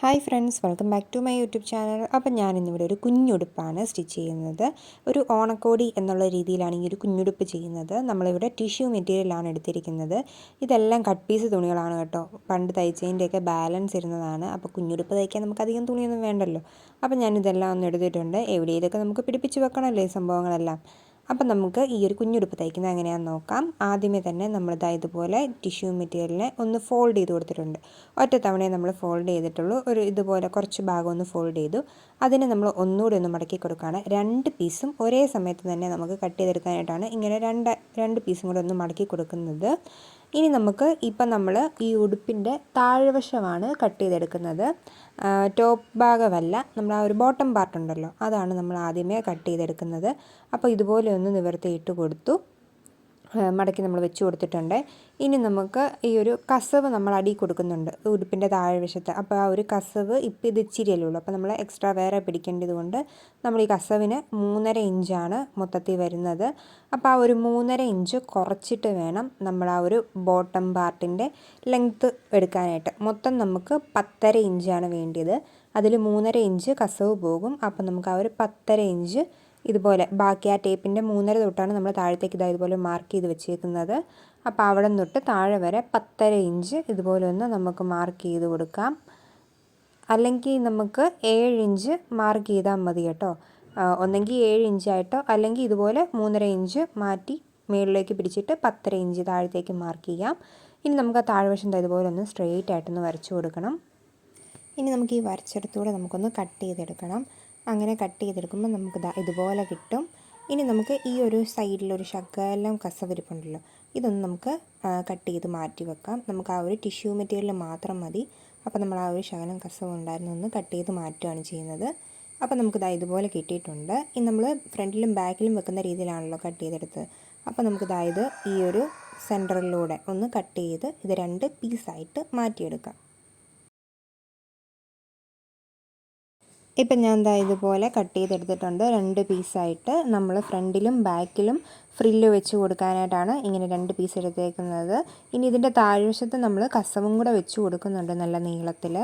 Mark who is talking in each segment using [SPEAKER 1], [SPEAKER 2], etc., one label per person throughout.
[SPEAKER 1] Hi friends welcome back to my YouTube channel. അപ്പം ഞാനിന്നിവിടെ ഒരു കുഞ്ഞുടുപ്പാണ് സ്റ്റിച്ച് ചെയ്യുന്നത്. ഒരു ഓണക്കോടി എന്നുള്ള രീതിയിലാണ് ഈ ഒരു കുഞ്ഞുടുപ്പ് ചെയ്യുന്നത്. നമ്മളിവിടെ ടിഷ്യൂ മെറ്റീരിയലാണ് എടുത്തിരിക്കുന്നത്. ഇതെല്ലാം കട്ട് പീസ് തുണികളാണ് കേട്ടോ. പണ്ട് തയ്ച്ചതിന്റെയൊക്കെ ബാലൻസ് ഇരുന്നതാണ്. അപ്പോൾ കുഞ്ഞുടുപ്പ് തയ്ക്കാൻ നമുക്ക് അധികം തുണിയൊന്നും വേണ്ടല്ലോ. അപ്പം ഞാനിതെല്ലാം ഒന്ന് എടുത്തിട്ടുണ്ട്. എവിടെയൊക്കെ നമുക്ക് പിടിപ്പിച്ച് വെക്കണമല്ലോ ഈ സംഭവങ്ങളെല്ലാം. അപ്പം നമുക്ക് ഈ ഒരു കുഞ്ഞുടുപ്പ് തയ്ക്കുന്നത് എങ്ങനെയാണെന്ന് നോക്കാം. ആദ്യമേ തന്നെ നമ്മളിതാ ഇതുപോലെ ടിഷ്യൂ മെറ്റീരിയലിനെ ഒന്ന് ഫോൾഡ് ചെയ്ത് കൊടുത്തിട്ടുണ്ട്. ഒറ്റ തവണയെ നമ്മൾ ഫോൾഡ് ചെയ്തിട്ടുള്ളൂ. ഒരു ഇതുപോലെ കുറച്ച് ഭാഗം ഒന്ന് ഫോൾഡ് ചെയ്തു. അതിനെ നമ്മൾ ഒന്നുകൂടി ഒന്ന് മടക്കി കൊടുക്കുകയാണ്. രണ്ട് പീസും ഒരേ സമയത്ത് തന്നെ നമുക്ക് കട്ട് ചെയ്തെടുക്കാനായിട്ടാണ് ഇങ്ങനെ രണ്ട് രണ്ട് പീസും കൂടെ ഒന്ന് മടക്കി കൊടുക്കുന്നത്. ഇനി നമുക്ക് ഇപ്പം നമ്മൾ ഈ ഉടുപ്പിന്റെ താഴ്വശമാണ് കട്ട് ചെയ്തെടുക്കുന്നത്. ടോപ്പ് ഭാഗമല്ല നമ്മൾ ആ ഒരു ബോട്ടം പാർട്ട് ഉണ്ടല്ലോ അതാണ് നമ്മൾ ആദ്യമേ കട്ട് ചെയ്തെടുക്കുന്നത്. അപ്പോൾ ഇതുപോലെ ഒന്ന് നിവർത്തിയിട്ട് കൊടുത്തു. മടക്കി നമ്മൾ വെച്ച് കൊടുത്തിട്ടുണ്ട്. ഇനി നമുക്ക് ഈ ഒരു കസവ് നമ്മൾ അടി കൊടുക്കുന്നുണ്ട്. ഉടുപ്പിന്റെ താഴ്വശത്ത് അപ്പോൾ ആ ഒരു കസവ് ഇപ്പം ഇത് ഇച്ചിരിയല്ലേ ഉള്ളൂ. അപ്പോൾ നമ്മൾ എക്സ്ട്രാ വേറെ പിടിക്കേണ്ടത് കൊണ്ട് നമ്മൾ ഈ കസവിന് മൂന്നര ഇഞ്ചാണ് മൊത്തത്തിൽ വരുന്നത്. അപ്പോൾ ആ ഒരു മൂന്നര ഇഞ്ച് കുറച്ചിട്ട് വേണം നമ്മൾ ആ ഒരു ബോട്ടം പാർട്ടിന്റെ ലെങ്ത്ത് എടുക്കാനായിട്ട്. മൊത്തം നമുക്ക് പത്തര ഇഞ്ചാണ് വേണ്ടിയത്. അതിൽ മൂന്നര ഇഞ്ച് കസവ് പോകും. അപ്പോൾ നമുക്ക് ആ ഒരു പത്തര ഇഞ്ച് ഇതുപോലെ ബാക്കി ആ ടേപ്പിന്റെ മൂന്നര തൊട്ടാണ് നമ്മൾ താഴത്തേക്ക് ഇതാ ഇതുപോലെ മാർക്ക് ചെയ്ത് വെച്ചേക്കുന്നത്. അപ്പോൾ അവിടെ തൊട്ട് താഴെ വരെ പത്തര ഇഞ്ച് ഇതുപോലെ ഒന്ന് നമുക്ക് മാർക്ക് ചെയ്ത് കൊടുക്കാം. അല്ലെങ്കിൽ നമുക്ക് ഏഴ് ഇഞ്ച് മാർക്ക് ചെയ്താൽ മതി കേട്ടോ. ഒന്നെങ്കിൽ ഏഴ് ഇഞ്ചായിട്ടോ അല്ലെങ്കിൽ ഇതുപോലെ മൂന്നര ഇഞ്ച് മാറ്റി മുകളിലേക്ക് പിടിച്ചിട്ട് പത്തര ഇഞ്ച് താഴത്തേക്ക് മാർക്ക് ചെയ്യാം. ഇനി നമുക്ക് ആ താഴ്വശം ഇതുപോലെ ഒന്ന് സ്ട്രെയിറ്റ് ആയിട്ടൊന്ന് വരച്ചു കൊടുക്കണം. ഇനി നമുക്ക് ഈ വരച്ചെടുത്തൂടെ നമുക്കൊന്ന് കട്ട് ചെയ്തെടുക്കണം. അങ്ങനെ കട്ട് ചെയ്തെടുക്കുമ്പോൾ നമുക്ക് ഇതുപോലെ കിട്ടും. ഇനി നമുക്ക് ഈ ഒരു സൈഡിലൊരു ശകലം കസവരിപ്പുണ്ടല്ലോ ഇതൊന്ന് നമുക്ക് കട്ട് ചെയ്ത് മാറ്റി വെക്കാം. നമുക്ക് ആ ഒരു ടിഷ്യൂ മെറ്റീരിയൽ മാത്രം മതി. അപ്പോൾ നമ്മൾ ആ ഒരു ശകലം കസവ് ഉണ്ടായിരുന്നു ഒന്ന് കട്ട് ചെയ്ത് മാറ്റുകയാണ് ചെയ്യുന്നത്. അപ്പോൾ നമുക്കിതാ ഇതുപോലെ കിട്ടിയിട്ടുണ്ട്. ഇനി നമ്മൾ ഫ്രണ്ടിലും ബാക്കിലും വെക്കുന്ന രീതിയിലാണല്ലോ കട്ട് ചെയ്തെടുത്തത്. അപ്പോൾ നമുക്കിതായത് ഈ ഒരു സെന്ററിലൂടെ ഒന്ന് കട്ട് ചെയ്ത് ഇത് രണ്ട് പീസായിട്ട് മാറ്റിയെടുക്കാം. ഇപ്പം ഞാൻ എന്താ ഇതുപോലെ കട്ട് ചെയ്തെടുത്തിട്ടുണ്ട്. രണ്ട് പീസായിട്ട് നമ്മൾ ഫ്രണ്ടിലും ബാക്കിലും ഫ്രില്ല് വെച്ച് കൊടുക്കാനായിട്ടാണ് ഇങ്ങനെ രണ്ട് പീസ് എടുത്തേക്കുന്നത്. ഇനി ഇതിന്റെ താഴ്വശത്ത് നമ്മൾ കസവും കൂടെ വെച്ച് കൊടുക്കുന്നുണ്ട് നല്ല നീളത്തിൽ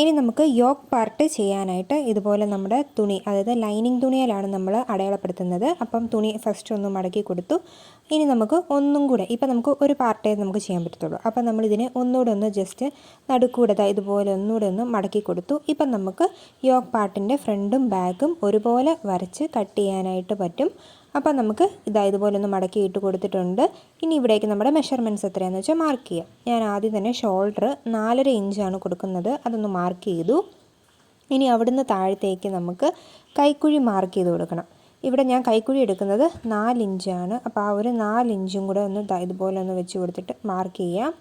[SPEAKER 1] ഇനി നമുക്ക് യോക്ക് പാർട്ട് ചെയ്യാനായിട്ട് ഇതുപോലെ നമ്മുടെ തുണി അതായത് ലൈനിങ് തുണിയിലാണ് നമ്മൾ അടയാളപ്പെടുത്തുന്നത്. അപ്പം തുണി ഫസ്റ്റ് ഒന്ന് മടക്കി കൊടുത്തു. ഇനി നമുക്ക് ഒന്നും കൂടെ ഇപ്പം നമുക്ക് ഒരു പാർട്ടേ നമുക്ക് ചെയ്യാൻ പറ്റത്തുള്ളൂ. അപ്പം നമ്മൾ ഇതിനെ ഒന്നുകൂടെ ഒന്ന് ജസ്റ്റ് നടുക്കൂടെ ഇതുപോലെ ഒന്നുകൂടെ ഒന്ന് മടക്കി കൊടുത്തു. ഇപ്പം നമുക്ക് യോക്ക് പാർട്ടിന്റെ ഫ്രണ്ടും ബാക്കും ഒരുപോലെ വരച്ച് കട്ട് ചെയ്യാനായിട്ട് പറ്റും. അപ്പോൾ നമുക്ക് ഇതാ ഇതുപോലെ ഒന്ന് മടക്കി ഇട്ട് കൊടുത്തിട്ടുണ്ട്. ഇനി ഇവിടേക്ക് നമ്മുടെ മെഷർമെന്റ്സ് എത്രയാണെന്ന് വെച്ചാൽ മാർക്ക് ചെയ്യാം. ഞാൻ ആദ്യം തന്നെ ഷോൾഡർ നാലര ഇഞ്ചാണ് കൊടുക്കുന്നത്. അതൊന്ന് മാർക്ക് ചെയ്തു. ഇനി അവിടുന്ന് താഴത്തേക്ക് നമുക്ക് കൈക്കുഴി മാർക്ക് ചെയ്ത് കൊടുക്കണം. ഇവിടെ ഞാൻ കൈക്കുഴി എടുക്കുന്നത് നാലിഞ്ചാണ് അപ്പോൾ ആ ഒരു നാലിഞ്ചും കൂടെ ഒന്ന് ഇതുപോലെ ഒന്ന് വെച്ച് കൊടുത്തിട്ട് മാർക്ക് ചെയ്യാം.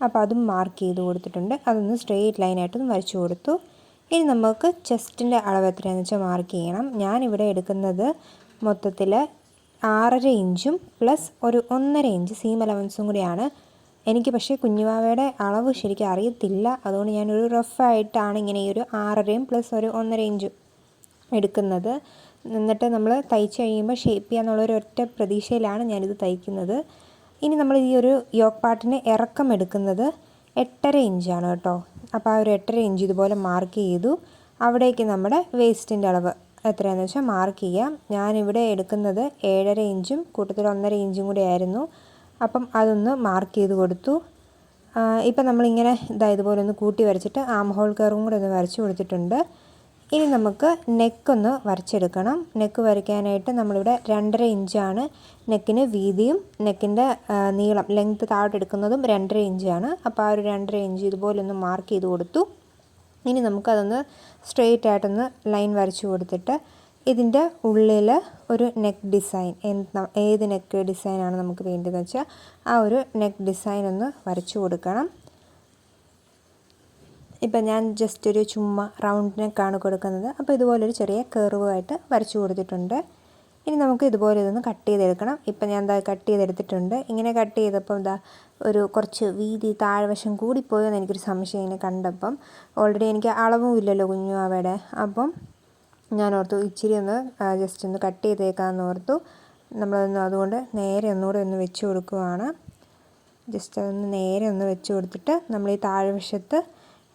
[SPEAKER 1] അപ്പോൾ അതും മാർക്ക് ചെയ്ത് കൊടുത്തിട്ടുണ്ട്. അതൊന്ന് സ്ട്രെയിറ്റ് ലൈനായിട്ടൊന്ന് വരച്ചു കൊടുത്തു. ഇനി നമുക്ക് ചെസ്റ്റിന്റെ അളവ് എത്രയാണെന്ന് വെച്ചാൽ മാർക്ക് ചെയ്യണം. ഞാനിവിടെ എടുക്കുന്നത് മൊത്തത്തിൽ ആറര ഇഞ്ചും പ്ലസ് ഒരു ഒന്നര ഇഞ്ച് സീം അലവൻസും കൂടിയാണ്. എനിക്ക് പക്ഷേ കുഞ്ഞുവാവയുടെ അളവ് ശരിക്കും അറിയത്തില്ല. അതുകൊണ്ട് ഞാനൊരു റഫായിട്ടാണ് ഇങ്ങനെ ഈ ഒരു ആറരയും പ്ലസ് ഒരു ഒന്നര ഇഞ്ചും എടുക്കുന്നത്. എന്നിട്ട് നമ്മൾ തയ്ച്ച് കഴിയുമ്പോൾ ഷേപ്പ് ചെയ്യാന്നുള്ള ഒരു ഒറ്റ പ്രതീക്ഷയിലാണ് ഞാനിത് തയ്ക്കുന്നത്. ഇനി നമ്മൾ ഈ ഒരു യോക്ക് പാട്ടിന് ഇറക്കം എടുക്കുന്നത് എട്ടര ഇഞ്ചാണ് കേട്ടോ. അപ്പോൾ ആ ഒരു എട്ടര ഇഞ്ച് ഇതുപോലെ മാർക്ക് ചെയ്തു. അവിടേക്ക് നമ്മുടെ വേസ്റ്റിന്റെ അളവ്. എത്രയാണെന്ന് വെച്ചാൽ മാർക്ക് ചെയ്യുക ഞാനിവിടെ എടുക്കുന്നത് ഏഴര ഇഞ്ചും കൂട്ടത്തിൽ ഒന്നര ഇഞ്ചും കൂടി ആയിരുന്നു. അപ്പം അതൊന്ന് മാർക്ക് ചെയ്ത് കൊടുത്തു. ഇപ്പം നമ്മളിങ്ങനെ ഇതാ ഇതുപോലെ ഒന്ന് കൂട്ടി വരച്ചിട്ട് ആം ഹോൾ കയറും കൂടെ ഒന്ന് വരച്ച് കൊടുത്തിട്ടുണ്ട്. ഇനി നമുക്ക് നെക്കൊന്ന് വരച്ചെടുക്കണം. നെക്ക് വരയ്ക്കാനായിട്ട് നമ്മളിവിടെ രണ്ടര ഇഞ്ചാണ്. നെക്കിന് വീതിയും നെക്കിന്റെ നീളം ലെങ്ത് താഴോട്ടെടുക്കുന്നതും രണ്ടര ഇഞ്ചാണ്. അപ്പോൾ ആ ഒരു രണ്ടര ഇഞ്ച് ഇതുപോലെ ഒന്ന് മാർക്ക് ചെയ്ത് കൊടുത്തു. ഇനി നമുക്കതൊന്ന് സ്ട്രെയിറ്റ് ആയിട്ടൊന്ന് ലൈൻ വരച്ചു കൊടുത്തിട്ട് ഇതിന്റെ ഉള്ളിൽ ഒരു നെക്ക് ഡിസൈൻ ഏത് നെക്ക് ഡിസൈനാണ് നമുക്ക് വേണ്ടതെന്ന് വെച്ചാൽ ആ ഒരു നെക്ക് ഡിസൈൻ ഒന്ന് വരച്ചു കൊടുക്കണം. ഇപ്പം ഞാൻ ജസ്റ്റ് ഒരു ചുമ്മാ റൗണ്ട് നെക്കാണ് കൊടുക്കുന്നത്. അപ്പോൾ ഇതുപോലൊരു ചെറിയ കർവായിട്ട് വരച്ചു കൊടുത്തിട്ടുണ്ട്. ഇനി നമുക്ക് ഇതുപോലെ ഇതൊന്ന് കട്ട് ചെയ്തെടുക്കണം. ഇപ്പം ഞാൻ എന്താ കട്ട് ചെയ്തെടുത്തിട്ടുണ്ട്. ഇങ്ങനെ കട്ട് ചെയ്തപ്പോൾ എന്താ ഒരു കുറച്ച് വീതി താഴ്വശം കൂടിപ്പോയോ എന്ന് എനിക്കൊരു സംശയം ഇങ്ങനെ കണ്ടപ്പം ഓൾറെഡി എനിക്ക് അളവും ഇല്ലല്ലോ കുഞ്ഞു അവിടെ അപ്പം ഞാൻ ഓർത്തു ഇച്ചിരി ഒന്ന് ജസ്റ്റ് ഒന്ന് കട്ട് ചെയ്തേക്കാമെന്ന് ഓർത്തു. നമ്മളൊന്ന് അതുകൊണ്ട് നേരെ ഒന്നുകൂടെ ഒന്ന് വെച്ച് കൊടുക്കുവാണ്. ജസ്റ്റ് അതൊന്ന് നേരെ ഒന്ന് വെച്ച് കൊടുത്തിട്ട് നമ്മൾ ഈ താഴ്വശത്ത്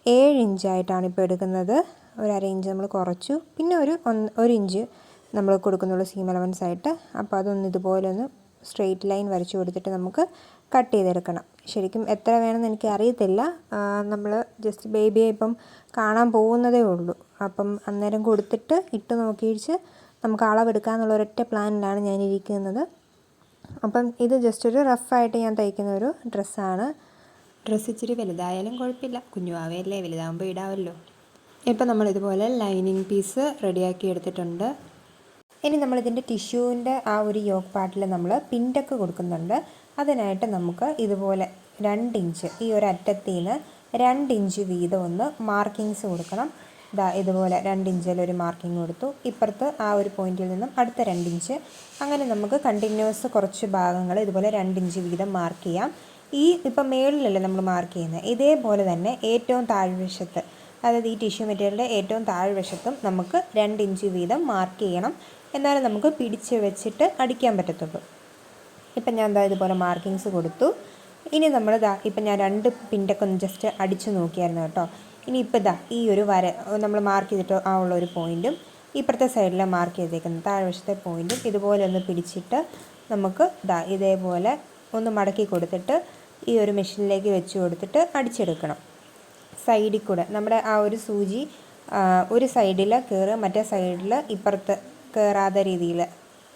[SPEAKER 1] ഏഴ് ഇഞ്ചായിട്ടാണ് ഇപ്പോൾ എടുക്കുന്നത്. ഒരു അര ഇഞ്ച് നമ്മൾ കുറച്ചു. പിന്നെ ഒരു ഒന്ന് ഒരു ഇഞ്ച് നമ്മൾ കൊടുക്കുന്നുള്ളൂ സീം അലവൻസ് ആയിട്ട്. അപ്പോൾ അതൊന്ന് ഇതുപോലെ ഒന്ന് സ്ട്രെയിറ്റ് ലൈൻ വരച്ചു കൊടുത്തിട്ട് നമുക്ക് കട്ട് ചെയ്തെടുക്കണം. ശരിക്കും എത്ര വേണമെന്ന് എനിക്ക് അറിയത്തില്ല. നമ്മൾ ജസ്റ്റ് ബേബിയെ ഇപ്പം കാണാൻ പോകുന്നതേ ഉള്ളൂ. അപ്പം അന്നേരം കൊടുത്തിട്ട് ഇട്ട് നോക്കിയിച്ച് നമുക്ക് അളവെടുക്കാമെന്നുള്ള ഒരൊറ്റ പ്ലാനിലാണ് ഞാൻ ഇരിക്കുന്നത് അപ്പം ഇത് ജസ്റ്റ് ഒരു റഫായിട്ട് ഞാൻ തയ്ക്കുന്ന ഒരു ഡ്രസ്സാണ് ഡ്രസ്സ് ഇച്ചിരി വലുതായാലും കുഴപ്പമില്ല. കുഞ്ഞുവാവയല്ലേ വലുതാകുമ്പോൾ ഇടാമല്ലോ ഇപ്പം നമ്മളിതുപോലെ ലൈനിങ് പീസ് റെഡിയാക്കി എടുത്തിട്ടുണ്ട്. ഇനി നമ്മളിതിന്റെ ടിഷ്യൂവിന്റെ ആ ഒരു യോഗ പാർട്ടിൽ നമ്മൾ പിന്റക്ക് കൊടുക്കുന്നുണ്ട്. അതിനായിട്ട് നമുക്ക് ഇതുപോലെ രണ്ട് ഇഞ്ച് ഈ ഒരു അറ്റത്തിൽ നിന്ന് രണ്ട് ഇഞ്ച് വീതം ഒന്ന് മാർക്കിങ്സ് കൊടുക്കണം. ഇതാ ഇതുപോലെ രണ്ട് ഇഞ്ചിൽ ഒരു മാർക്കിംഗ് കൊടുത്തു. ഇപ്പുറത്ത് ആ ഒരു പോയിന്റിൽ നിന്നും അടുത്ത രണ്ട് ഇഞ്ച്. അങ്ങനെ നമുക്ക് കണ്ടിന്യൂസ് കുറച്ച് ഭാഗങ്ങൾ ഇതുപോലെ രണ്ട് ഇഞ്ച് വീതം മാർക്ക് ചെയ്യാം. ഈ ഇപ്പം മേളിലല്ലേ നമ്മൾ മാർക്ക് ചെയ്യുന്നത്? ഇതേപോലെ തന്നെ ഏറ്റവും താഴ്വശത്ത് അതായത് ഈ ടിഷ്യൂ മെറ്റീരിയലിന്റെ ഏറ്റവും താഴ്വശത്തും നമുക്ക് രണ്ട് ഇഞ്ച് വീതം മാർക്ക് ചെയ്യണം. എന്നാലും നമുക്ക് പിടിച്ച് വെച്ചിട്ട് അടിക്കാൻ പറ്റത്തുള്ളൂ. ഇപ്പം ഞാൻ എന്താ ഇതുപോലെ മാർക്കിങ്സ് കൊടുത്തു. ഇനി നമ്മൾ ഇതാ ഇപ്പം ഞാൻ രണ്ട് പിന്റൊക്കെ ഒന്ന് ജസ്റ്റ് അടിച്ച് നോക്കിയായിരുന്നു കേട്ടോ. ഇനി ഇപ്പോൾ ഇതാ ഈ ഒരു വര നമ്മൾ മാർക്ക് ചെയ്തിട്ട് ആ ഉള്ള ഒരു പോയിന്റും ഇപ്പുറത്തെ സൈഡിൽ മാർക്ക് ചെയ്തേക്കുന്ന താഴ്വശത്തെ പോയിന്റും ഇതുപോലെ ഒന്ന് പിടിച്ചിട്ട് നമുക്ക് ഇതാ ഇതേപോലെ ഒന്ന് മടക്കി കൊടുത്തിട്ട് ഈ ഒരു മെഷീനിലേക്ക് വെച്ച് കൊടുത്തിട്ട് അടിച്ചെടുക്കണം. സൈഡിൽ കൂടെ നമ്മുടെ ആ ഒരു സൂചി ഒരു സൈഡിൽ കയറുക മറ്റേ സൈഡിൽ ഇപ്പുറത്ത് കയറാത്ത രീതിയിൽ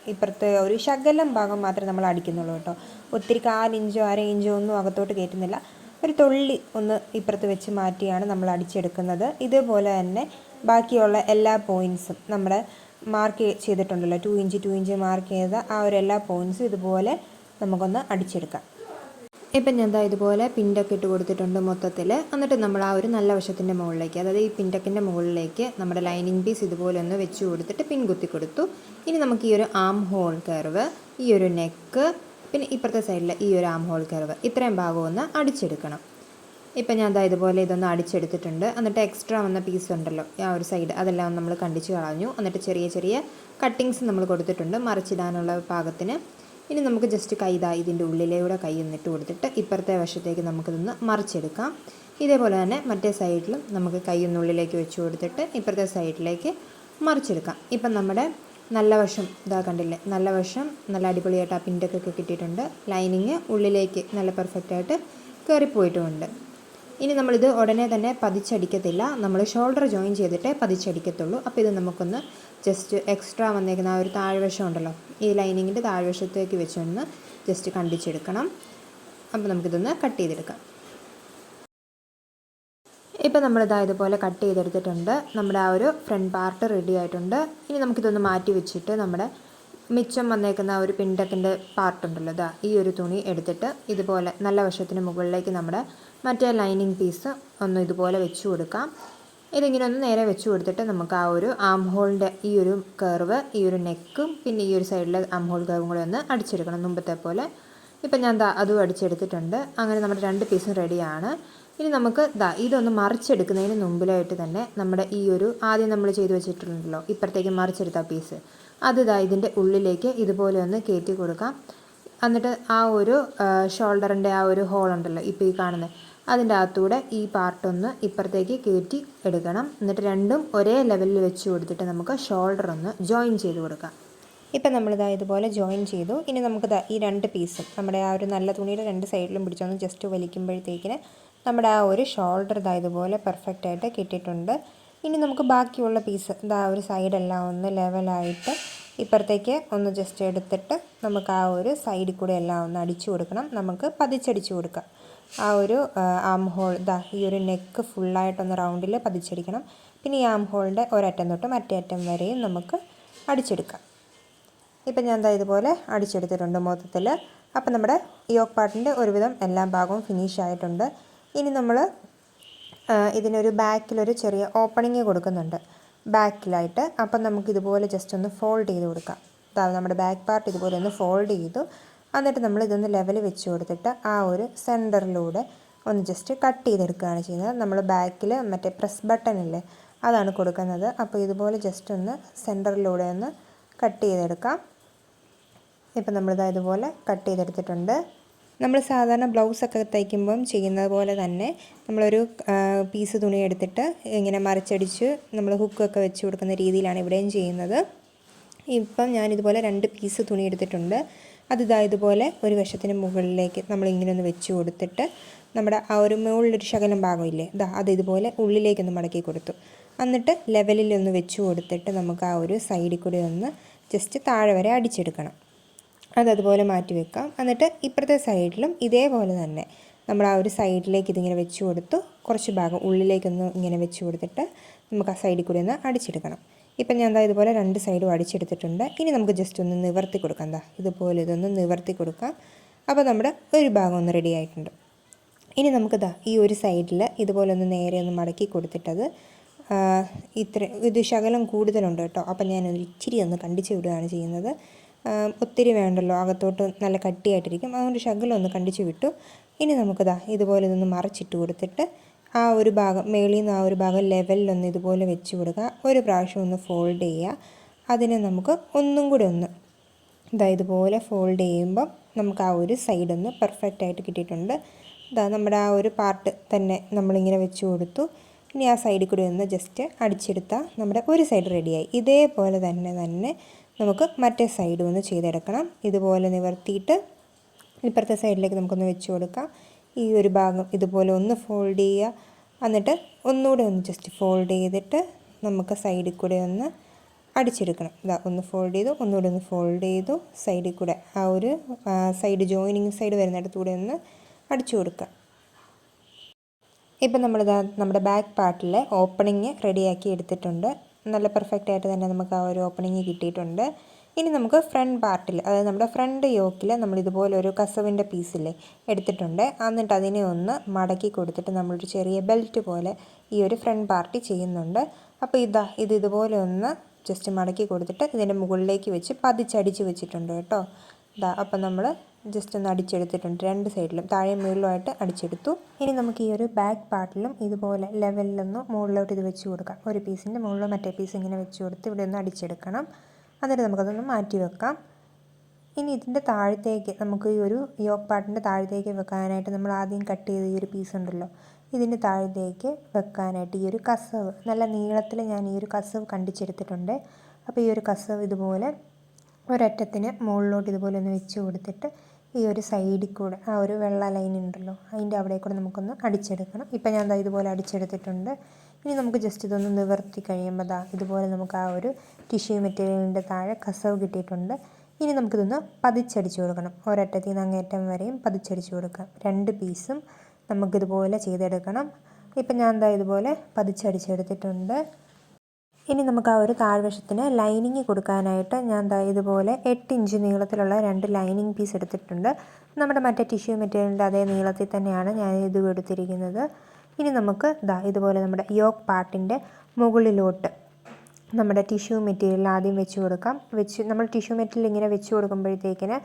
[SPEAKER 1] ഇപ്പുറത്തെ ഒരു ശകലം ഭാഗം മാത്രമേ നമ്മൾ അടിക്കുന്നുള്ളൂ കേട്ടോ. ഒത്തിരി കാലിഞ്ചോ അര ഇഞ്ചോ ഒന്നും അകത്തോട്ട് കയറ്റുന്നില്ല. ഒരു തുള്ളി ഒന്ന് ഇപ്പുറത്ത് വെച്ച് മാറ്റിയാണ് നമ്മൾ അടിച്ചെടുക്കുന്നത്. ഇതേപോലെ തന്നെ ബാക്കിയുള്ള എല്ലാ പോയിൻസും നമ്മുടെ മാർക്ക് ചെയ്തിട്ടുണ്ടല്ലോ. Two inch two inch mark ചെയ്ത ആ ഒരു എല്ലാ പോയിൻസും ഇതുപോലെ നമുക്കൊന്ന് അടിച്ചെടുക്കാം. ഇപ്പം ഞാൻ എന്താ ഇതുപോലെ പിൻഡൊക്കെ ഇട്ട് കൊടുത്തിട്ടുണ്ട് മൊത്തത്തിൽ. എന്നിട്ട് നമ്മൾ ആ ഒരു നല്ല വശത്തിന്റെ മുകളിലേക്ക് അതായത് ഈ പിൻഡക്കിന്റെ മുകളിലേക്ക് നമ്മുടെ ലൈനിങ് പീസ് ഇതുപോലെ ഒന്ന് വെച്ച് കൊടുത്തിട്ട് പിൻ കുത്തി കൊടുത്തു. ഇനി നമുക്ക് ഈ ഒരു ആം ഹോൾ കർവ് ഈ ഒരു നെക്ക് പിന്നെ ഇപ്പുറത്തെ സൈഡിൽ ഈ ഒരു ആം ഹോൾ കർവ് ഇത്രയും ഭാഗം ഒന്ന് അടിച്ചെടുക്കണം. ഇപ്പം ഞാൻ അതാ ഇതുപോലെ ഇതൊന്ന് അടിച്ചെടുത്തിട്ടുണ്ട്. എന്നിട്ട് എക്സ്ട്രാ വന്ന പീസ് ഉണ്ടല്ലോ ആ ഒരു സൈഡ് അതെല്ലാം നമ്മൾ കണ്ടിച്ച് കളഞ്ഞു. എന്നിട്ട് ചെറിയ ചെറിയ കട്ടിങ്സ് നമ്മൾ കൊടുത്തിട്ടുണ്ട് മറിച്ചിടാനുള്ള പാകത്തിന് ഇനി നമുക്ക് ജസ്റ്റ് കൈ ഇതാ ഇതിന്റെ ഉള്ളിലൂടെ കൈ എന്നിട്ട് കൊടുത്തിട്ട് ഇപ്പുറത്തെ വശത്തേക്ക് നമുക്കിതൊന്ന് മറിച്ചെടുക്കാം. ഇതേപോലെ തന്നെ മറ്റേ സൈഡിലും നമുക്ക് കൈ ഒന്നുള്ളിലേക്ക് വെച്ച് കൊടുത്തിട്ട് ഇപ്പുറത്തെ സൈഡിലേക്ക് മറിച്ചെടുക്കാം. ഇപ്പം നമ്മുടെ നല്ല വശം ഇതാ കണ്ടില്ലേ നല്ല വശം നല്ല അടിപൊളിയായിട്ട് ആ പിന്റൊക്കെ കിട്ടിയിട്ടുണ്ട്. ലൈനിങ് ഉള്ളിലേക്ക് നല്ല പെർഫെക്റ്റായിട്ട് കയറിപ്പോയിട്ടുമുണ്ട് ഇനി നമ്മളിത് ഉടനെ തന്നെ പതിച്ചടിക്കത്തില്ല. നമ്മൾ ഷോൾഡർ ജോയിൻ ചെയ്തിട്ടേ പതിച്ചടിക്കത്തുള്ളൂ. അപ്പോൾ ഇത് നമുക്കൊന്ന് ജസ്റ്റ് എക്സ്ട്രാ വന്നേക്കുന്ന ആ ഒരു താഴ്വശം ഉണ്ടല്ലോ. ഈ ലൈനിങ്ങിന്റെ താഴ്വശത്തേക്ക് വെച്ചൊന്ന് ജസ്റ്റ് കണ്ടിച്ചെടുക്കണം. അപ്പോൾ നമുക്കിതൊന്ന് കട്ട് ചെയ്തെടുക്കാം. ഇപ്പോൾ നമ്മളിതാ ഇതുപോലെ കട്ട് ചെയ്തെടുത്തിട്ടുണ്ട്. നമ്മുടെ ആ ഒരു ഫ്രണ്ട് പാർട്ട് റെഡി ആയിട്ടുണ്ട്. ഇനി നമുക്കിതൊന്ന് മാറ്റി വെച്ചിട്ട് നമ്മുടെ മിച്ചം വന്നേക്കുന്ന ഒരു പിണ്ടക്കിന്റെ പാർട്ടുണ്ടല്ലോ ഇതാ ഈ ഒരു തുണി എടുത്തിട്ട് ഇതുപോലെ നല്ല വശത്തിന് മുകളിലേക്ക് നമ്മുടെ മറ്റേ ലൈനിങ് പീസ് ഒന്ന് ഇതുപോലെ വെച്ച് കൊടുക്കാം. ഇതിങ്ങനെ ഒന്ന് നേരെ വെച്ച് കൊടുത്തിട്ട് നമുക്ക് ആ ഒരു ആം ഹോളിന്റെ ഈ ഒരു കർവ് ഈ ഒരു നെക്കും പിന്നെ ഈ ഒരു സൈഡിലെ ആം ഹോൾ കർവും കൂടെ ഒന്ന് അടിച്ചെടുക്കണം മുമ്പത്തെ പോലെ. ഇപ്പം ഞാൻ ദാ അതും അടിച്ചെടുത്തിട്ടുണ്ട്. അങ്ങനെ നമ്മുടെ രണ്ട് പീസും റെഡിയാണ് ഇനി നമുക്ക് ദാ ഇതൊന്ന് മറിച്ചെടുക്കുന്നതിന് മുമ്പിലായിട്ട് തന്നെ നമ്മുടെ ഈ ഒരു ആദ്യം നമ്മൾ ചെയ്തു വെച്ചിട്ടുണ്ടല്ലോ ഇപ്പുറത്തേക്ക് മറിച്ചെടുത്ത പീസ് അത് ദാ ഇതിന്റെ ഉള്ളിലേക്ക് ഇതുപോലെ ഒന്ന് കയറ്റി കൊടുക്കാം. എന്നിട്ട് ആ ഒരു ഷോൾഡറിന്റെ ആ ഒരു ഹോൾ ഉണ്ടല്ലോ ഇപ്പോൾ ഈ കാണുന്നത് അതിന്റെ അകത്തൂടെ ഈ പാർട്ടൊന്ന് ഇപ്പുറത്തേക്ക് കയറ്റി എടുക്കണം. എന്നിട്ട് രണ്ടും ഒരേ ലെവലിൽ വെച്ച് കൊടുത്തിട്ട് നമുക്ക് ഷോൾഡർ ഒന്ന് ജോയിൻ ചെയ്ത് കൊടുക്കാം. ഇപ്പം നമ്മളിതാ ഇതുപോലെ ജോയിൻ ചെയ്തു. ഇനി നമുക്ക് ഈ രണ്ട് പീസും നമ്മുടെ ആ ഒരു നല്ല തുണിയുടെ രണ്ട് സൈഡിലും പിടിച്ചൊന്ന് ജസ്റ്റ് വലിക്കുമ്പോഴത്തേക്കിന് നമ്മുടെ ആ ഒരു ഷോൾഡർ ഇതാ ഇതുപോലെ പെർഫെക്റ്റ് ആയിട്ട് കിട്ടിയിട്ടുണ്ട്. ഇനി നമുക്ക് ബാക്കിയുള്ള പീസ് ഇതാ ഒരു സൈഡെല്ലാം ഒന്ന് ലെവലായിട്ട് ഇപ്പുറത്തേക്ക് ഒന്ന് ജസ്റ്റ് എടുത്തിട്ട് നമുക്ക് ആ ഒരു സൈഡിൽ കൂടെ എല്ലാം ഒന്ന് അടിച്ചു കൊടുക്കണം. നമുക്ക് പതിച്ചടിച്ചു കൊടുക്കാം. ആ ഒരു ആം ഹോൾ ഇതാ ഈ ഒരു നെക്ക് ഫുള്ളായിട്ടൊന്ന് റൗണ്ടിൽ പതിച്ചടിക്കണം. പിന്നെ ഈ ആം ഹോളിന്റെ ഒരറ്റം തൊട്ട് മറ്റേ അറ്റം വരെയും നമുക്ക് അടിച്ചെടുക്കാം. ഇപ്പം ഞാൻ എന്താ ഇതുപോലെ അടിച്ചെടുത്തിട്ടുണ്ട് മൊത്തത്തിൽ അപ്പം നമ്മുടെ യോക്ക് പാർട്ടിന്റെ ഒരുവിധം എല്ലാ ഭാഗവും ഫിനിഷ് ആയിട്ടുണ്ട്. ഇനി നമ്മൾ ഇതിനൊരു ബാക്കിലൊരു ചെറിയ ഓപ്പണിങ് കൊടുക്കുന്നുണ്ട്. ബാക്കിലായിട്ട് അപ്പം നമുക്ക് ഇതുപോലെ ജസ്റ്റ് ഒന്ന് ഫോൾഡ് ചെയ്ത് കൊടുക്കാം. നമ്മുടെ ബാക്ക് പാർട്ട് ഇതുപോലെ ഒന്ന് ഫോൾഡ് ചെയ്തു. എന്നിട്ട് നമ്മൾ ഇതൊന്ന് ലെവൽ വെച്ച് കൊടുത്തിട്ട് ആ ഒരു സെന്ററിലൂടെ ഒന്ന് ജസ്റ്റ് കട്ട് ചെയ്തെടുക്കുകയാണ് ചെയ്യുന്നത്. നമ്മൾ ബാക്കിൽ മറ്റേ പ്രസ് ബട്ടൺ ഇല്ലേ അതാണ് കൊടുക്കുന്നത്. അപ്പോൾ ഇതുപോലെ ജസ്റ്റ് ഒന്ന് സെന്ററിലൂടെ ഒന്ന് കട്ട് ചെയ്തെടുക്കാം. ഇപ്പം നമ്മളിതാ ഇതുപോലെ കട്ട് ചെയ്തെടുത്തിട്ടുണ്ട്. നമ്മൾ സാധാരണ ബ്ലൗസൊക്കെ തയ്ക്കുമ്പം ചെയ്യുന്നത് പോലെ തന്നെ നമ്മളൊരു പീസ് തുണി എടുത്തിട്ട് ഇങ്ങനെ മറിച്ചടിച്ച് നമ്മൾ ഹുക്കൊക്കെ വെച്ച് കൊടുക്കുന്ന രീതിയിലാണ് ഇവിടെയും ചെയ്യുന്നത്. ഇപ്പം ഞാനിതുപോലെ രണ്ട് പീസ് തുണി എടുത്തിട്ടുണ്ട്. അത് ഇതാ ഇതുപോലെ ഒരു വശത്തിന് മുകളിലേക്ക് നമ്മൾ ഇങ്ങനെ ഒന്ന് വെച്ച് കൊടുത്തിട്ട് നമ്മുടെ ആ ഒരു മുകളിലൊരു ശകലം ഭാഗമില്ലേ? ഇതാ അത് ഇതുപോലെ ഉള്ളിലേക്ക് ഒന്ന് മടക്കി കൊടുത്തു. എന്നിട്ട് ലെവലിൽ ഒന്ന് വെച്ച് കൊടുത്തിട്ട് നമുക്ക് ആ ഒരു സൈഡിൽ കൂടി ഒന്ന് ജസ്റ്റ് താഴെ വരെ അടിച്ചെടുക്കണം. അതതുപോലെ മാറ്റി വെക്കാം. എന്നിട്ട് ഇപ്പുറത്തെ സൈഡിലും ഇതേപോലെ തന്നെ നമ്മൾ ആ ഒരു സൈഡിലേക്ക് ഇതിങ്ങനെ വെച്ച് കൊടുത്തു. കുറച്ച് ഭാഗം ഉള്ളിലേക്കൊന്ന് ഇങ്ങനെ വെച്ച് കൊടുത്തിട്ട് നമുക്ക് ആ സൈഡിൽ കൂടി ഒന്ന് അടിച്ചെടുക്കണം. ഇപ്പം ഞാൻ എന്താ ഇതുപോലെ രണ്ട് സൈഡും അടിച്ചെടുത്തിട്ടുണ്ട്. ഇനി നമുക്ക് ജസ്റ്റ് ഒന്ന് നിവർത്തി കൊടുക്കാം എന്താ ഇതുപോലെ ഇതൊന്ന് നിവർത്തി കൊടുക്കാം. അപ്പോൾ നമ്മുടെ ഒരു ഭാഗം ഒന്ന് റെഡി ആയിട്ടുണ്ട്. ഇനി നമുക്കിതാ ഈ ഒരു സൈഡിൽ ഇതുപോലെ ഒന്ന് നേരെ ഒന്ന് മടക്കി കൊടുത്തിട്ടത് ഇത്ര ഇത് ശകലം കൂടുതലുണ്ട് കേട്ടോ. അപ്പം ഞാൻ ഇച്ചിരി ഒന്ന് കണ്ടിച്ച് വിടുകയാണ് ചെയ്യുന്നത്. ഒത്തിരി വേണ്ടല്ലോ. അകത്തോട്ട് നല്ല കട്ടിയായിട്ടിരിക്കും. അതുകൊണ്ട് ശകലം ഒന്ന് കണ്ടിച്ച് വിട്ടു. ഇനി നമുക്കിതാ ഇതുപോലെ ഇതൊന്ന് മറച്ചിട്ട് കൊടുത്തിട്ട് ആ ഒരു ഭാഗം മേളിൽ നിന്ന് ആ ഒരു ഭാഗം ലെവലിലൊന്ന് ഇതുപോലെ വെച്ച് കൊടുക്കുക. ഒരു പ്രാവശ്യം ഒന്ന് ഫോൾഡ് ചെയ്യുക. അതിനെ നമുക്ക് ഒന്നും കൂടി ഒന്ന് ഇതാ ഇതുപോലെ ഫോൾഡ് ചെയ്യുമ്പം നമുക്ക് ആ ഒരു സൈഡ് ഒന്ന് പെർഫെക്റ്റ് ആയിട്ട് കിട്ടിയിട്ടുണ്ട്. ഇതാ നമ്മുടെ ആ ഒരു പാർട്ട് തന്നെ നമ്മളിങ്ങനെ വെച്ച് കൊടുത്തു. ഇനി ആ സൈഡിൽ കൂടി ഒന്ന് ജസ്റ്റ് അടിച്ചെടുത്താൽ നമ്മുടെ ഒരു സൈഡ് റെഡിയായി ഇതേപോലെ തന്നെ തന്നെ നമുക്ക് മറ്റേ സൈഡും ഒന്ന് ചെയ്തെടുക്കണം. ഇതുപോലെ നിവർത്തിയിട്ട് ഇപ്പുറത്തെ സൈഡിലേക്ക് നമുക്കൊന്ന് വെച്ച് കൊടുക്കാം. ഈ ഒരു ഭാഗം ഇതുപോലെ ഒന്ന് ഫോൾഡ് ചെയ്യുക. എന്നിട്ട് ഒന്നുകൂടെ ഒന്ന് ജസ്റ്റ് ഫോൾഡ് ചെയ്തിട്ട് നമുക്ക് സൈഡിൽ കൂടെ ഒന്ന് അടിച്ചെടുക്കണം. ഇതാ ഒന്ന് ഫോൾഡ് ചെയ്തു ഒന്നുകൂടെ ഒന്ന് ഫോൾഡ് ചെയ്തു സൈഡിൽ കൂടെ ആ ഒരു സൈഡ് ജോയിനിങ് സൈഡ് വരുന്നിടത്തൂടെ ഒന്ന് അടിച്ചു കൊടുക്കുക. ഇപ്പം നമ്മളിതാ നമ്മുടെ ബാക്ക് പാർട്ടിലെ ഓപ്പണിങ് റെഡിയാക്കി എടുത്തിട്ടുണ്ട്. നല്ല പെർഫെക്റ്റ് ആയിട്ട് തന്നെ നമുക്ക് ആ ഒരു ഓപ്പണിങ് കിട്ടിയിട്ടുണ്ട്. ഇനി നമുക്ക് ഫ്രണ്ട് പാർട്ടിൽ അതായത് നമ്മുടെ ഫ്രണ്ട് യോക്കിൽ നമ്മൾ ഇതുപോലെ ഒരു കസവിന്റെ പീസില്ലേ എടുത്തിട്ടുണ്ട്. എന്നിട്ട് അതിനെ ഒന്ന് മടക്കി കൊടുത്തിട്ട് നമ്മളൊരു ചെറിയ ബെൽറ്റ് പോലെ ഈ ഒരു ഫ്രണ്ട് പാർട്ടി ചെയ്യുന്നുണ്ട്. അപ്പോൾ ഇതാ ഇത് ഇതുപോലെ ഒന്ന് ജസ്റ്റ് മടക്കി കൊടുത്തിട്ട് ഇതിന്റെ മുകളിലേക്ക് വെച്ച് പതിച്ചടിച്ച് വെച്ചിട്ടുണ്ട് കേട്ടോ. ഇതാ അപ്പോൾ നമ്മൾ ജസ്റ്റ് ഒന്ന് അടിച്ചെടുത്തിട്ടുണ്ട്. രണ്ട് സൈഡിലും താഴെ മുകളിലുമായിട്ട് അടിച്ചെടുത്തു. ഇനി നമുക്ക് ഈ ഒരു ബാക്ക് പാർട്ടിലും ഇതുപോലെ ലെവലിലൊന്ന് മുകളിലോട്ട് ഇത് വെച്ച് കൊടുക്കാം. ഒരു പീസിന്റെ മുകളിലോ മറ്റേ പീസ് ഇങ്ങനെ വെച്ച് കൊടുത്ത് ഇവിടെ ഒന്ന് അടിച്ചെടുക്കണം. എന്നിട്ട് നമുക്കതൊന്ന് മാറ്റി വെക്കാം. ഇനി ഇതിന്റെ താഴത്തേക്ക് നമുക്ക് ഈ ഒരു യോക്ക് പാട്ടിന്റെ താഴത്തേക്ക് വെക്കാനായിട്ട് നമ്മൾ ആദ്യം കട്ട് ചെയ്ത ഈ ഒരു പീസ് ഉണ്ടല്ലോ ഇതിന്റെ താഴത്തേക്ക് വെക്കാനായിട്ട് ഈ ഒരു കസവ് നല്ല നീളത്തിൽ ഞാൻ ഈ ഒരു കസവ് കണ്ടിച്ചെടുത്തിട്ടുണ്ട്. അപ്പോൾ ഈ ഒരു കസവ് ഇതുപോലെ ഒരറ്റത്തിന് മുകളിലോട്ട് ഇതുപോലെ ഒന്ന് വെച്ച് കൊടുത്തിട്ട് ഈ ഒരു സൈഡിൽ കൂടെ ആ ഒരു വെള്ള ലൈൻ ഉണ്ടല്ലോ അതിന്റെ അവിടെ കൂടെ നമുക്കൊന്ന് അടിച്ചെടുക്കണം. ഇപ്പം ഞാൻ ഇതുപോലെ അടിച്ചെടുത്തിട്ടുണ്ട്. ഇനി നമുക്ക് ജസ്റ്റ് ഇതൊന്ന് നിവർത്തി കഴിയുമ്പോൾ ദാ ഇതുപോലെ നമുക്ക് ആ ഒരു ടിഷ്യൂ മെറ്റീരിയലിന്റെ താഴെ കസവ് കിട്ടിയിട്ടുണ്ട്. ഇനി നമുക്കിതൊന്ന് പതിച്ചടിച്ച് കൊടുക്കണം. ഒരറ്റത്തിൽ നിന്ന് അങ്ങേറ്റം വരെയും പതിച്ചടിച്ച് കൊടുക്കാം. രണ്ട് പീസും നമുക്കിതുപോലെ ചെയ്തെടുക്കണം. ഇപ്പം ഞാൻ എന്താ ഇതുപോലെ പതിച്ചടിച്ചെടുത്തിട്ടുണ്ട്. ഇനി നമുക്ക് ആ ഒരു താഴ്വശത്തിന് ലൈനിങ് കൊടുക്കാനായിട്ട് ഞാൻ ദാ ഇതുപോലെ എട്ട് ഇഞ്ച് നീളത്തിലുള്ള രണ്ട് ലൈനിങ് പീസ് എടുത്തിട്ടുണ്ട്. നമ്മുടെ മറ്റേ ടിഷ്യൂ മെറ്റീരിയലിന്റെ അതേ നീളത്തിൽ തന്നെയാണ് ഞാൻ ഇത് എടുത്തിരിക്കുന്നത്. ഇനി നമുക്ക് ദാ ഇതുപോലെ നമ്മുടെ യോക്ക് പാർട്ടിന്റെ മുകളിലോട്ട് നമ്മുടെ ടിഷ്യൂ മെറ്റീരിയൽ ആദ്യം വെച്ച് കൊടുക്കാം. വെച്ച് നമ്മൾ ടിഷ്യൂ മെറ്റീരിയൽ ഇങ്ങനെ വെച്ച് കൊടുക്കുമ്പോഴത്തേക്കിന്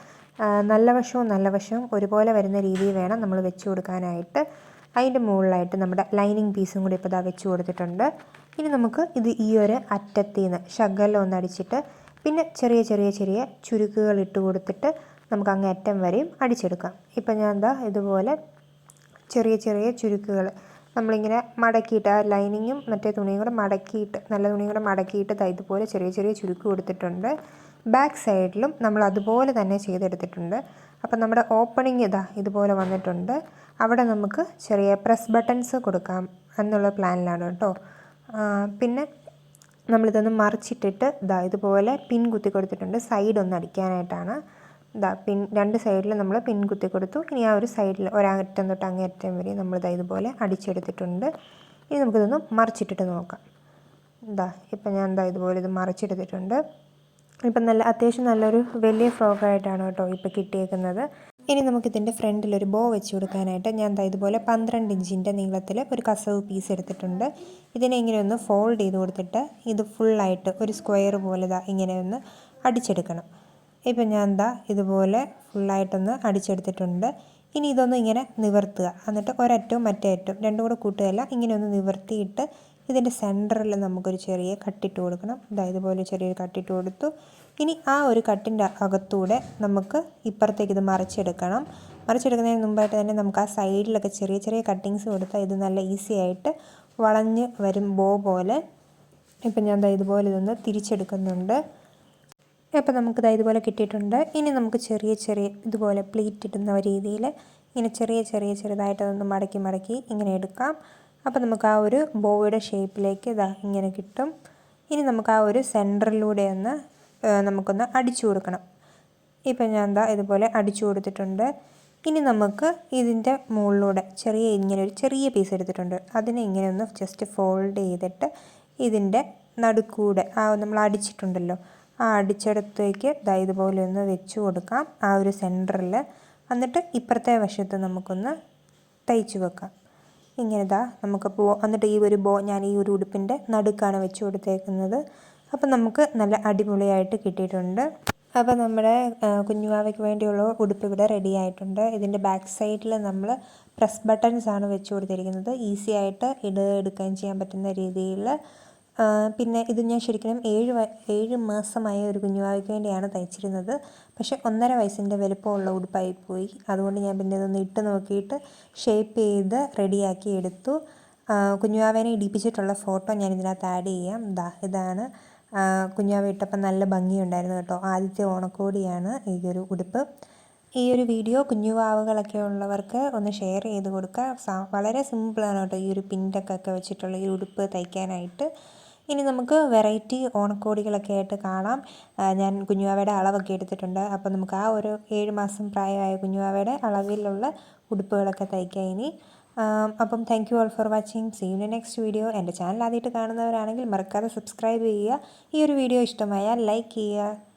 [SPEAKER 1] നല്ല വശവും നല്ല വശവും ഒരുപോലെ വരുന്ന രീതിയിൽ വേണം നമ്മൾ വെച്ച് കൊടുക്കാനായിട്ട്. അതിന്റെ മുകളിലായിട്ട് നമ്മുടെ ലൈനിങ് പീസും കൂടി ഇപ്പോൾ ഇതാ വെച്ച് കൊടുത്തിട്ടുണ്ട്. ഇനി നമുക്ക് ഇത് ഈ ഒരു അറ്റത്തിൽ നിന്ന് ശകലം അടിച്ചിട്ട് പിന്നെ ചെറിയ ചെറിയ ചെറിയ ചുരുക്കുകൾ ഇട്ട് കൊടുത്തിട്ട് നമുക്ക് അങ്ങേ അറ്റം വരെയും അടിച്ചെടുക്കാം. ഇപ്പം ഞാൻ എന്താ ഇതുപോലെ ചെറിയ ചെറിയ ചുരുക്കുകൾ നമ്മളിങ്ങനെ മടക്കിയിട്ട് ആ ലൈനിങ്ങും മറ്റേ തുണിയും കൂടെ മടക്കിയിട്ട് നല്ല തുണിയും കൂടെ മടക്കിയിട്ട് പോലെ ചെറിയ ചെറിയ ചുരുക്ക് കൊടുത്തിട്ടുണ്ട്. ബാക്ക് സൈഡിലും നമ്മൾ അതുപോലെ തന്നെ ചെയ്തെടുത്തിട്ടുണ്ട്. അപ്പം നമ്മുടെ ഓപ്പണിംഗ് ഇതാ ഇതുപോലെ വന്നിട്ടുണ്ട്. അവിടെ നമുക്ക് ചെറിയ പ്രസ് ബട്ടൺസ് കൊടുക്കാം എന്നുള്ള പ്ലാനിലാണ് കേട്ടോ. പിന്നെ നമ്മളിതൊന്ന് മറിച്ചിട്ടിട്ട് ഇതാ ഇതുപോലെ പിൻ കുത്തി കൊടുത്തിട്ടുണ്ട്. സൈഡ് ഒന്ന് അടിക്കാനായിട്ടാണ്. ഇതാ പിൻ രണ്ട് സൈഡിൽ നമ്മൾ പിൻ കുത്തി കൊടുത്തു. ഇനി ആ ഒരു സൈഡിൽ ഒരറ്റം തൊട്ട് അങ്ങേറ്റം വരെ നമ്മൾ ഇതാ ഇതുപോലെ അടിച്ചെടുത്തിട്ടുണ്ട്. ഇനി നമുക്കിതൊന്ന് മറിച്ചിട്ടിട്ട് നോക്കാം. ഇതാ ഇപ്പം ഞാൻ എന്താ ഇതുപോലെ ഇത് മറിച്ചെടുത്തിട്ടുണ്ട്. ഇപ്പം നല്ല അത്യാവശ്യം നല്ലൊരു വലിയ ഫ്രോക്കായിട്ടാണ് കേട്ടോ ഇപ്പോൾ കിട്ടിയേക്കുന്നത്. ഇനി നമുക്കിതിന്റെ ഫ്രണ്ടിൽ ഒരു ബോ വെച്ച് കൊടുക്കാനായിട്ട് ഞാൻ ദാ ഇതുപോലെ പന്ത്രണ്ട് ഇഞ്ചിന്റെ നീളത്തിൽ ഒരു കസവ് പീസ് എടുത്തിട്ടുണ്ട്. ഇതിനെ ഇങ്ങനെ ഒന്ന് ഫോൾഡ് ചെയ്ത് കൊടുത്തിട്ട് ഇത് ഫുള്ളായിട്ട് ഒരു സ്ക്വയർ പോലെ ദാ ഇങ്ങനെ ഒന്ന് അടിച്ചെടുക്കണം. ഇപ്പം ഞാൻ എന്താ ഇതുപോലെ ഫുള്ളായിട്ടൊന്ന് അടിച്ചെടുത്തിട്ടുണ്ട്. ഇനി ഇതൊന്ന് ഇങ്ങനെ നിവർത്തുക. എന്നിട്ട് ഒരറ്റവും മറ്റേ അറ്റവും രണ്ടും കൂടെ കൂട്ടുകയല്ല ഇങ്ങനെ ഒന്ന് നിവർത്തിയിട്ട് ഇതിന്റെ സെന്ററിൽ നമുക്കൊരു ചെറിയ കട്ടിട്ട് കൊടുക്കണം. അതായത് ഇതുപോലെ ചെറിയൊരു കട്ടിട്ട് കൊടുത്തു. ഇനി ആ ഒരു കട്ടിന്റെ അകത്തൂടെ നമുക്ക് ഇപ്പുറത്തേക്ക് ഇത് മറിച്ചെടുക്കണം. മറിച്ചെടുക്കുന്നതിന് മുമ്പായിട്ട് തന്നെ നമുക്ക് ആ സൈഡിലൊക്കെ ചെറിയ ചെറിയ കട്ടിങ്സ് കൊടുത്താൽ ഇത് നല്ല ഈസി ആയിട്ട് വളഞ്ഞ് വരും ബോ പോലെ. ഇപ്പം ഞാൻ ഇതുപോലെ ഇതൊന്ന് തിരിച്ചെടുക്കുന്നുണ്ട്. അപ്പോൾ ഇതാ ഇതുപോലെ കിട്ടിയിട്ടുണ്ട്. ഇനി നമുക്ക് ചെറിയ ചെറിയ ഇതുപോലെ പ്ലേറ്റ് ഇടുന്ന രീതിയിൽ ഇങ്ങനെ ചെറിയ ചെറിയ ചെറുതായിട്ട് അതൊന്ന് മടക്കി മടക്കി ഇങ്ങനെ എടുക്കാം. അപ്പോൾ നമുക്ക് ആ ഒരു ബോയുടെ ഷേപ്പിലേക്ക് ഇതാ ഇങ്ങനെ കിട്ടും. ഇനി നമുക്ക് ആ ഒരു സെന്ററിലൂടെ ഒന്ന് നമുക്കൊന്ന് അടിച്ചു കൊടുക്കണം. ഇപ്പം ഞാൻ എന്താ ഇതുപോലെ അടിച്ചു കൊടുത്തിട്ടുണ്ട്. ഇനി നമുക്ക് ഇതിന്റെ മുകളിലൂടെ ചെറിയ ഇങ്ങനെ ഒരു ചെറിയ പീസ് എടുത്തിട്ടുണ്ട്. അതിനെ ഇങ്ങനെ ഒന്ന് ജസ്റ്റ് ഫോൾഡ് ചെയ്തിട്ട് ഇതിന്റെ നടുക്കൂടെ ആ നമ്മൾ അടിച്ചിട്ടുണ്ടല്ലോ ആ അടിച്ചിടത്തേക്ക് ദാ ഇതുപോലെ ഒന്ന് വെച്ച് കൊടുക്കാം. ആ ഒരു സെന്ററിൽ എന്നിട്ട് ഇപ്പുറത്തെ വശത്ത് നമുക്കൊന്ന് തയ്ച്ച് വെക്കാം. ഇങ്ങനെ ഇതാ നമുക്ക് ബോ എന്നിട്ട് ഈ ഒരു ബോ ഞാൻ ഈ ഒരു ഉടുപ്പിന്റെ നടുക്കാണ് വെച്ച് കൊടുത്തേക്കുന്നത്. അപ്പം നമുക്ക് നല്ല അടിപൊളിയായിട്ട് കിട്ടിയിട്ടുണ്ട്. അപ്പോൾ നമ്മുടെ കുഞ്ഞുവാവയ്ക്ക് വേണ്ടിയുള്ള ഉടുപ്പ് ഇവിടെ റെഡി ആയിട്ടുണ്ട്. ഇതിന്റെ ബാക്ക് സൈഡിൽ നമ്മൾ പ്രസ് ബട്ടൺസ് ആണ് വെച്ച് കൊടുത്തിരിക്കുന്നത്. ഈസി ആയിട്ട് ഇട് എടുക്കുകയും ചെയ്യാൻ പറ്റുന്ന രീതിയിൽ പിന്നെ ഇത് ഞാൻ ശരിക്കും ഏഴ് ഏഴ് മാസമായ ഒരു കുഞ്ഞുവാവയ്ക്ക് വേണ്ടിയാണ് തയ്ച്ചിരുന്നത്. പക്ഷേ ഒന്നര വയസ്സിന്റെ വലുപ്പമുള്ള ഉടുപ്പായി പോയി. അതുകൊണ്ട് ഞാൻ പിന്നെ ഇതൊന്ന് ഇട്ട് നോക്കിയിട്ട് ഷേപ്പ് ചെയ്ത് റെഡിയാക്കി എടുത്തു. കുഞ്ഞുവാവേനെ ഇടിപ്പിച്ചിട്ടുള്ള ഫോട്ടോ ഞാൻ ഇതിനകത്ത് ആഡ് ചെയ്യാം. ദാ ഇതാണ്. കുഞ്ഞാവ ഇട്ടപ്പം നല്ല ഭംഗിയുണ്ടായിരുന്നു കേട്ടോ. ആദ്യത്തെ ഓണക്കോടിയാണ് ഈ ഒരു ഉടുപ്പ്. ഈ ഒരു വീഡിയോ കുഞ്ഞുവാവുകളൊക്കെ ഉള്ളവർക്ക് ഒന്ന് ഷെയർ ചെയ്ത് കൊടുക്കുക. വളരെ സിമ്പിളാണ് കേട്ടോ ഈ ഒരു പിന്റൊക്കെ വെച്ചിട്ടുള്ള ഈ ഉടുപ്പ് തയ്ക്കാനായിട്ട്. ഇനി നമുക്ക് വെറൈറ്റി ഓണക്കോടികളൊക്കെ ആയിട്ട് കാണാം. ഞാൻ കുഞ്ഞുവാവയുടെ അളവൊക്കെ എടുത്തിട്ടുണ്ട്. അപ്പോൾ നമുക്ക് ആ ഒരു ഏഴ് മാസം പ്രായമായ കുഞ്ഞുവാവയുടെ അളവിലുള്ള ഉടുപ്പുകളൊക്കെ തയ്ക്കാം ഇനി. അപ്പം thank you all for watching see you next video എന്റെ ചാനൽ ആദ്യമായിട്ട് കാണുന്നവരാണെങ്കിൽ മറക്കാതെ സബ്സ്ക്രൈബ് ചെയ്യുക. ഈ ഒരു വീഡിയോ ഇഷ്ടമായാൽ ലൈക്ക് ചെയ്യുക.